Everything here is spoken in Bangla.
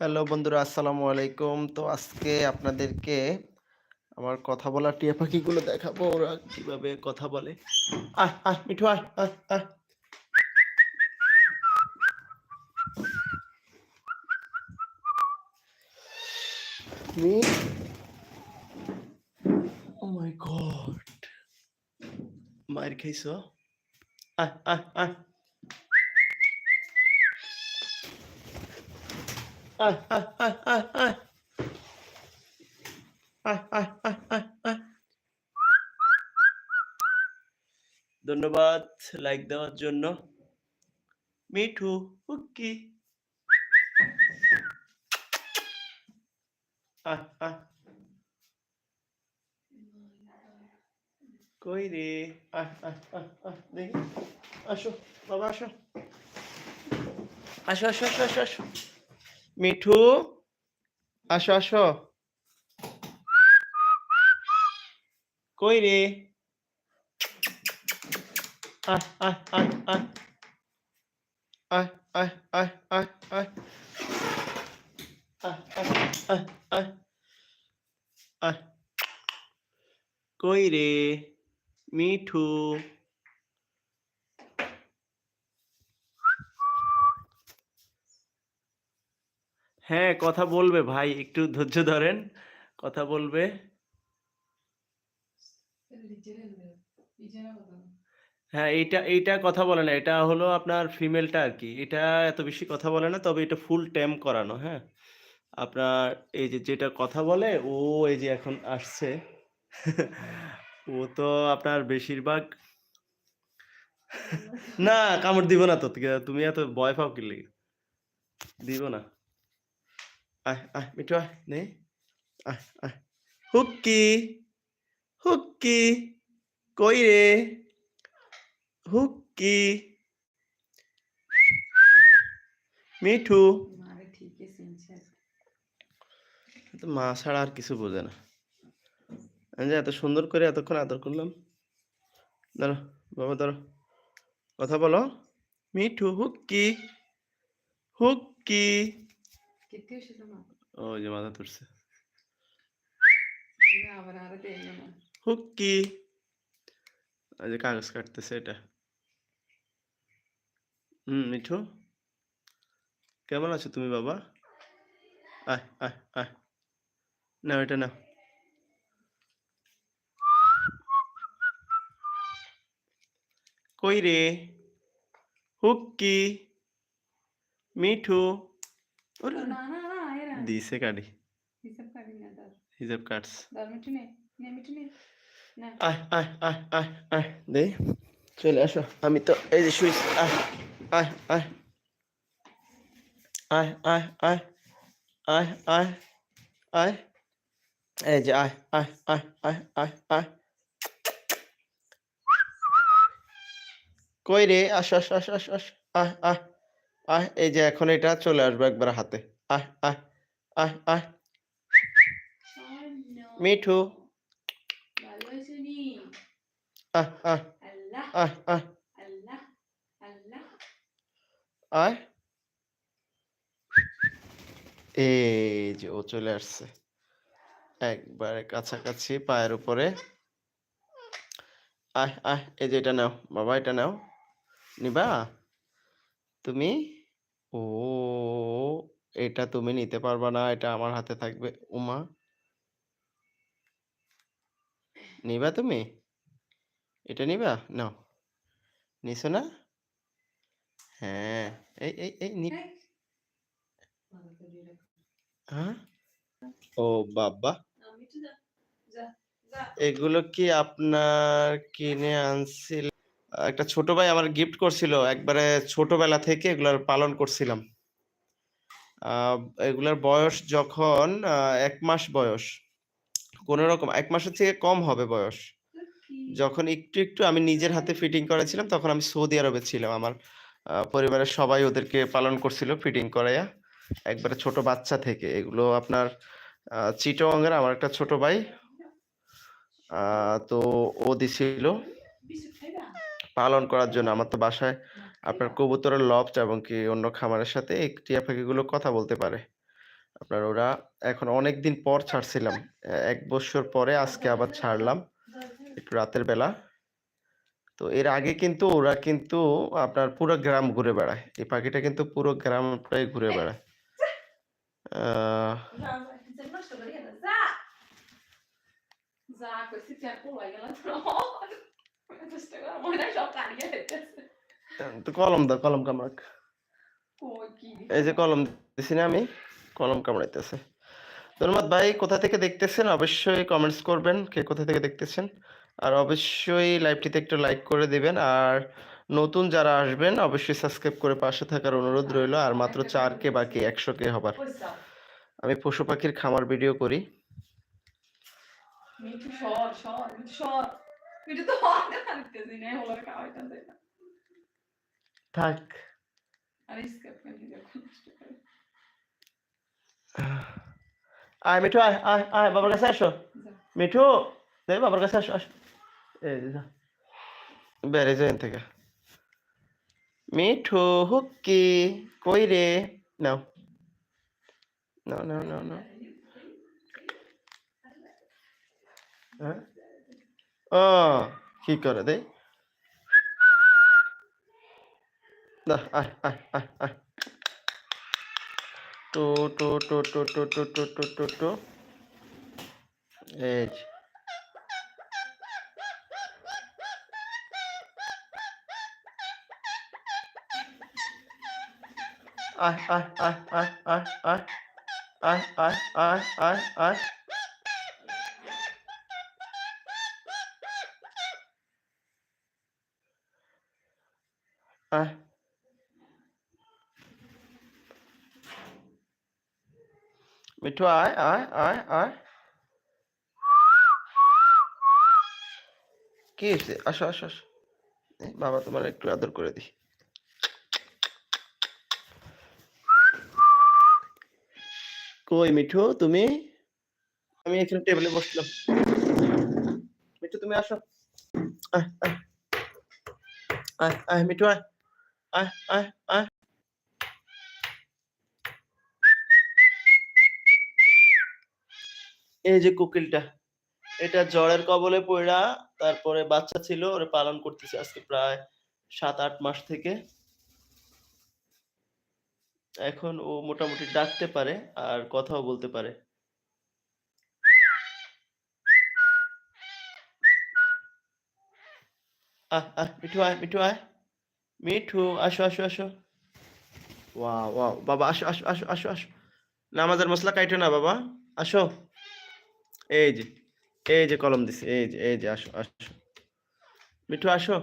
হ্যালো বন্ধুরা, আসসালামু আলাইকুম। তো আজকে আপনাদেরকে আমার কথা বলা টিয়া পাখিগুলো দেখাবো। ওরা কীভাবে কথা বলে। আহ আহ, মিঠু, আহ আহ আহ। ও মাই গড মার খাইছো? আহ আহ আহ। ধন্যবাদ লাইক দেওয়ার জন্য। মিঠু আহ কই রে? দেখি। আসো বাবা আসো। আসো আসো আসো আসো আসো। মিঠু আসো আসো। কই রে? কই রে? মিঠু। হ্যাঁ কথা বলবে ভাই, একটু ধৈর্য ধরেন, কথা বলবে। হ্যাঁ এইটা এইটা কথা বলে না, এটা হলো আপনার ফিমেলটা আর কি, এটা এত বেশি কথা বলে না, তবে এটা ফুল টেম করানো হ্যাঁ। আপনার এই যে, যেটা কথা বলে, ও এই যে, এখন আসছে। ও তো আপনার বেশিরভাগ না, কামড় দিব না তো, তুমি এত ভয় পাও কি দিব না। Ai, ai, mình chơi. Đấy. Ai, ai. Hookie. Hookie. Coi đi. Hookie. তো মা ছাড়া আর কিছু বোঝে না আমি এত সুন্দর করে এতক্ষণ আদর করলাম ধরো বাবা ধরো কথা বলো মিঠু হুক্কি হুক্কি ও যে মাথা তুলছে না ওই যে কাগজ কাটতেছে এটা হুম মিঠু কেমন আছো তুমি বাবা আয় আয় আয় নাও এটা নাও কই রে হুক্কি মিঠু না না না এরা দিছে কাটি হিসাব কাটি না তার হিজাব কাটস তার মিঠু নে নে মিঠু নে আয় আয় আয় আয় আয় দে চলে আসো আমি তো এই যে শুয়েছি আয় আয় আয় আয় আয় আয় আয় আয় আয় এই যে আয় আয় আয় আয় আয় আয় কই রে আস আস আস আস আস আয় আয় আয় এই যে এখন এটা চলে আসবে একবার হাতে। আহ আহ আহ আহ। মিঠু। আয় আয় আল্লাহ আল্লাহ আয় এই যে ও চলে আসছে। একবারে কাছাকাছি পায়ের উপরে। আয় আয় এই যে এটা নাও। বাবা, এটা নাও। নিবা? তুমি? ও, এটা তুমি নিতে পারবা না, এটা আমার হাতে থাকবে। উমা। নিবা তুমি? এটা নিবা? নাও নিছো না? হ্যাঁ। এই এই এই, নি। হ্যাঁ? ও বাবা। এগুলো কি আপনার কিনে আনছিল? একটা ছোট ভাই আমার গিফট করছিল একবারে ছোটবেলা থেকে এগুলার পালন করছিলাম। এগুলার বয়স যখন এক মাস বয়স কোন রকম এক মাসের থেকে কম হবে বয়স। যখন একটু একটু আমি নিজের হাতে ফিটিং করেছিলাম তখন আমি সৌদি আরবে ছিলাম আমার। পরিবারের সবাই ওদেরকে পালন করছিল ফিটিং করাইয়া। একবারে ছোট বাচ্চা থেকে এগুলো আপনার আহ, চিটাগংয়ের আমার একটা ছোট ভাই। তো ও দিছিল। পালন করার জন্য আমার তো বাসায় আপনার কবুতরের লফট এবং কি অন্য খামারের সাথে টিয়া পাখিগুলো কথা বলতে পারে আপনার ওরা এখন অনেক দিন পর ছাড়ছিলাম। এক ১ বৎসর পরে আজকে আবার ছাড়লাম। একটু রাতের বেলা। তো এর আগে কিন্তু ওরা কিন্তু আপনার পুরো গ্রাম ঘুরে বেড়ায়। এই পাখিটা কিন্তু পুরো গ্রামটাই ঘুরে বেড়ায়। আ তো কলম দাও, কলম কামড়াক। এই যে কলম দিছি না আমি, কলম কামড়াইতেছে। ধন্যবাদ ভাই কোথা থেকে দেখতেছেন অবশ্যই কমেন্টস করবেন কে কোথা থেকে দেখতেছেন। আর অবশ্যই লাইভটিতে একটু লাইক করে দিবেন। আর নতুন যারা আসবেন অবশ্যই সাবস্ক্রাইব করে পাশে থাকার অনুরোধ রইল। আর মাত্র ৪ কে বাকি ১০০ কে হবার। আমি পশু পাখির খামার ভিডিও করি। সর সর সর মিঠু তো হতে পারতেছি না হলো দেয় না থাক। আর স্কেপ করে আয় মিঠু আয়, আয়, আয় বাবার কাছে আসো। মিঠু, এই বাবার কাছে আসো, আসো। এই যে যা। বের হয়ে থেকে। মিঠু, হুক্কি, কই রে? নাও। নাও, নাও, নাও, নাও। হ্যাঁ? কি করে আয়। টু, যে। আয়, আয়, আয়, আয়, আয়, আয়। আয়, আয়, আয়, আয়। আয়। মিঠু। বাবা তোমার একটু আদর করে। কই মিঠু তুমি? আমি এখানে টেবিলে বসলাম। মিঠু তুমি আসো। আয়। আয়, আয় মিঠু আয়। এই যে কোকিলটা। এটা জ্বরের কবলে পইড়া তারপরে বাচ্চা ছিল ওরে পালন করতেছি আজকে প্রায় ৭-৮ মাস থেকে। এখন ও মোটামুটি ডাকতে পারে আর কথাও বলতে পারে। আহ, আহ মিঠু আয়, মিঠু আয়। মিঠু আসো, আসো, আসো। ওয়া ওয়া বাবা আসো, আসো, আসো, আসো, আসো। নামাজের মশলা কাইটো না বাবা। আসো। এই যে, এই যে কলম দিছি। এই যে, এই যে আসো, আসো। মিঠু আসো।